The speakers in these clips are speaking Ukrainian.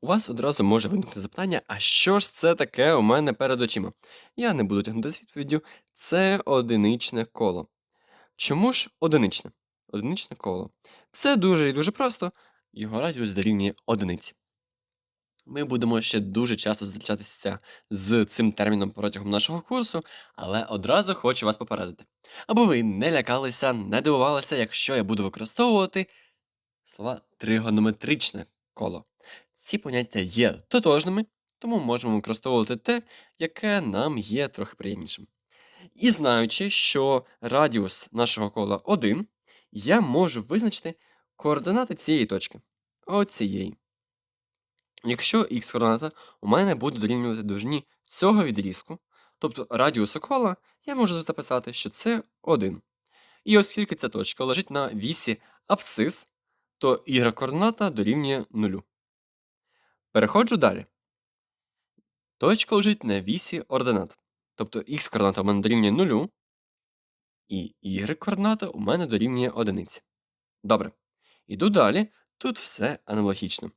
У вас одразу може виникнути запитання, а що ж це таке у мене перед очима? Я не буду тягнути з відповіддю. Це одиничне коло. Чому ж одиничне? Одиничне коло. Все дуже і дуже просто. Його радіус дорівнює одиниці. Ми будемо ще дуже часто зустрічатися з цим терміном протягом нашого курсу, але одразу хочу вас попередити. Аби ви не лякалися, не дивувалися, якщо я буду використовувати слова тригонометричне коло. Ці поняття є тотожними, тому можемо використовувати те, яке нам є трохи приємнішим. І знаючи, що радіус нашого кола 1, я можу визначити координати цієї точки. Оцієї. Якщо х координата у мене буде дорівнювати довжині цього відрізку, тобто радіусу кола, я можу записати, що це 1. І оскільки ця точка лежить на вісі абсцис, то y координата дорівнює 0. Переходжу далі. Точка лежить на вісі ординат. Тобто х координата у мене дорівнює 0, і y координата у мене дорівнює 1. Добре. Іду далі. Тут все аналогічно.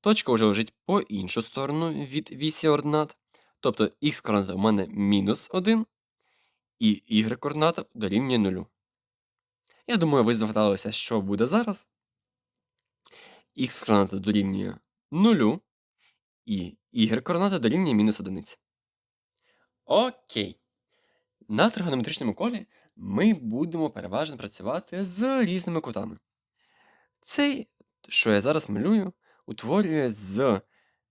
Точка вже лежить по іншу сторону від вісі ординат. Тобто х координата у мене мінус 1, і y координата дорівнює 0. Я думаю, ви здогадалися, що буде зараз. Х координата дорівнює 0, і y координата дорівнює мінус 1. Окей. На тригонометричному колі ми будемо переважно працювати з різними кутами. Цей, що я зараз малюю, утворює з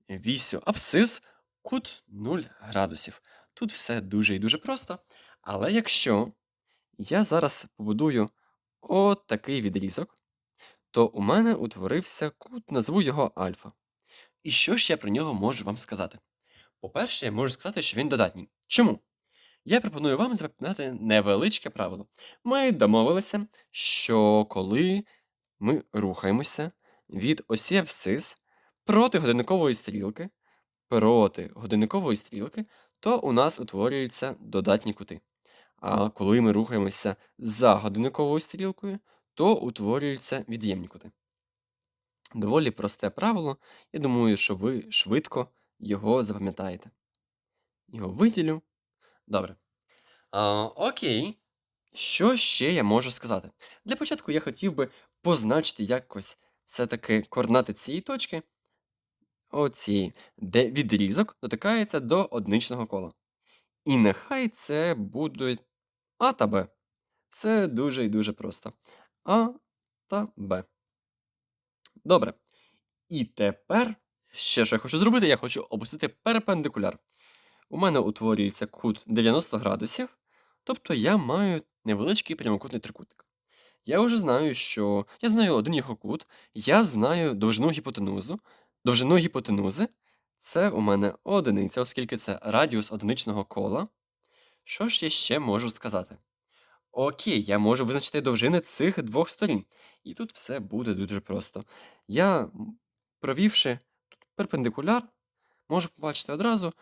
вісю абсцис кут 0 градусів. Тут все дуже і дуже просто. Але якщо я зараз побудую от такий відрізок, то у мене утворився кут, назву його альфа. І що ж я про нього можу вам сказати? По-перше, я можу сказати, що він додатній. Чому? Я пропоную вам запам'ятати невеличке правило. Ми домовилися, що коли ми рухаємося від осі абсцис проти годинникової стрілки, проти годинникової стрілки, то у нас утворюються додатні кути. А коли ми рухаємося за годинниковою стрілкою, то утворюються від'ємні кути. Доволі просте правило. Я думаю, що ви швидко його запам'ятаєте. Його виділю. Добре. А, окей. Що ще я можу сказати? Для початку я хотів би позначити якось все-таки координати цієї точки, оцієї, де відрізок дотикається до одиничного кола. І нехай це буде А та Б. Це дуже і дуже просто. А та Б. Добре. І тепер ще що я хочу зробити, я хочу опустити перпендикуляр. У мене утворюється кут 90 градусів, тобто я маю невеличкий прямокутний трикутник. Я вже знаю, що я знаю один його кут, я знаю довжину гіпотенузу. Довжину гіпотенузи це у мене одиниця, оскільки це радіус одиничного кола. Що ж я ще можу сказати? Окей, я можу визначити довжини цих двох сторін. І тут все буде дуже просто. Я, провівши тут перпендикуляр, можу побачити одразу,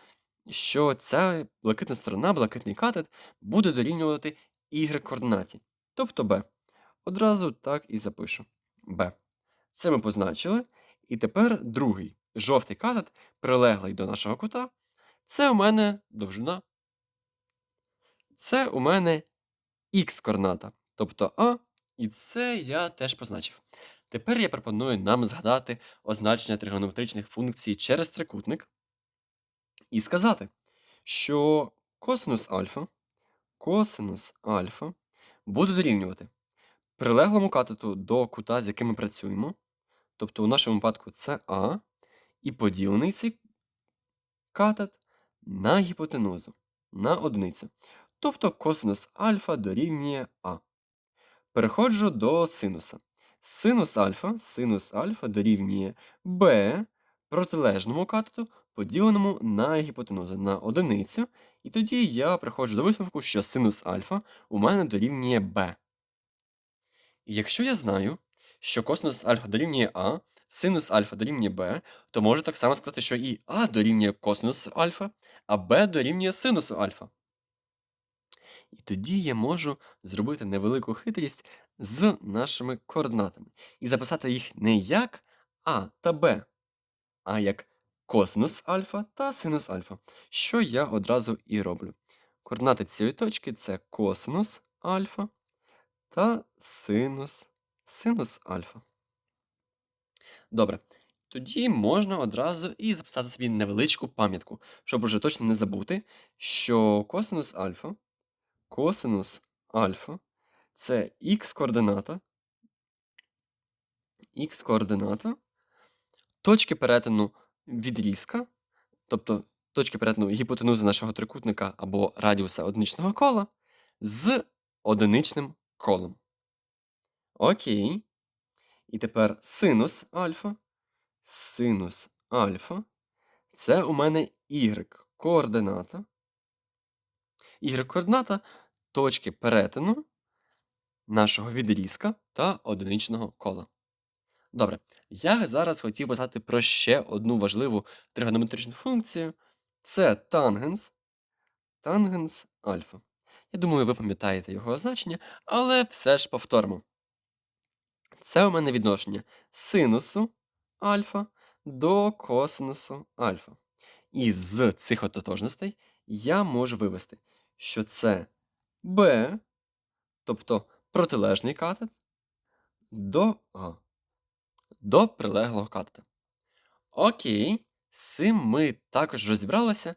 що ця блакитна сторона, блакитний катет, буде дорівнювати y координаті, тобто b. Одразу так і запишу b. Це ми позначили. І тепер другий жовтий катет, прилеглий до нашого кута, це у мене довжина. Це у мене х координата, тобто А, і це я теж позначив. Тепер я пропоную нам згадати означення тригонометричних функцій через трикутник і сказати, що косинус альфа, косинус альфа буде дорівнювати прилеглому катету до кута, з яким ми працюємо, тобто у нашому випадку це А, і поділений цей катет на гіпотенузу, на одиницю. Тобто косинус альфа дорівнює А. Переходжу до синуса. Синус альфа, синус альфа дорівнює Б протилежному катету, поділеному на гіпотенузу на одиницю. І тоді я приходжу до висновку, що синус альфа у мене дорівнює. І якщо я знаю, що косинус альфа дорівнює А, синус альфа дорівнює Б, то можу так само сказати, що і А дорівнює косинусу альфа, а Б дорівнює синусу альфа. І тоді я можу зробити невелику хитрість з нашими координатами і записати їх не як А та Б, а як косинус альфа та синус альфа, що я одразу і роблю. Координати цієї точки це косинус альфа та синус, синус альфа. Добре. Тоді можна одразу і записати собі невеличку пам'ятку, щоб уже точно не забути, що косинус альфа, косинус альфа це х координата, х координата точки перетину відрізка, тобто точки перетину гіпотенузи нашого трикутника або радіуса одиничного кола з одиничним колом. Окей. І тепер синус альфа. Синус альфа. Це у мене y координата. Y координата точки перетину нашого відрізка та одиничного кола. Добре, я зараз хотів писати про ще одну важливу тригонометричну функцію. Це тангенс, тангенс альфа. Я думаю, ви пам'ятаєте його значення, але все ж повторимо. Це у мене відношення синусу альфа до косинусу альфа. І з цих ототожностей я можу вивести, що це b, тобто протилежний катет, до А, до прилеглого катета. Окей, з цим ми також розібралися.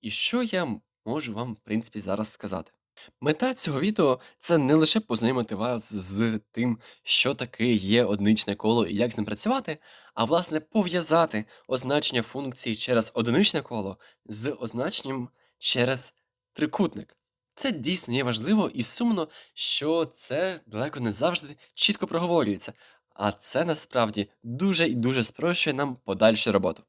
І що я можу вам, в принципі, зараз сказати? Мета цього відео це не лише познайомити вас з тим, що таке є одиничне коло і як з ним працювати, а власне пов'язати означення функції через одиничне коло з означенням через трикутник. Це дійсно є важливо і сумно, що це далеко не завжди чітко проговорюється, а це насправді дуже і дуже спрощує нам подальшу роботу.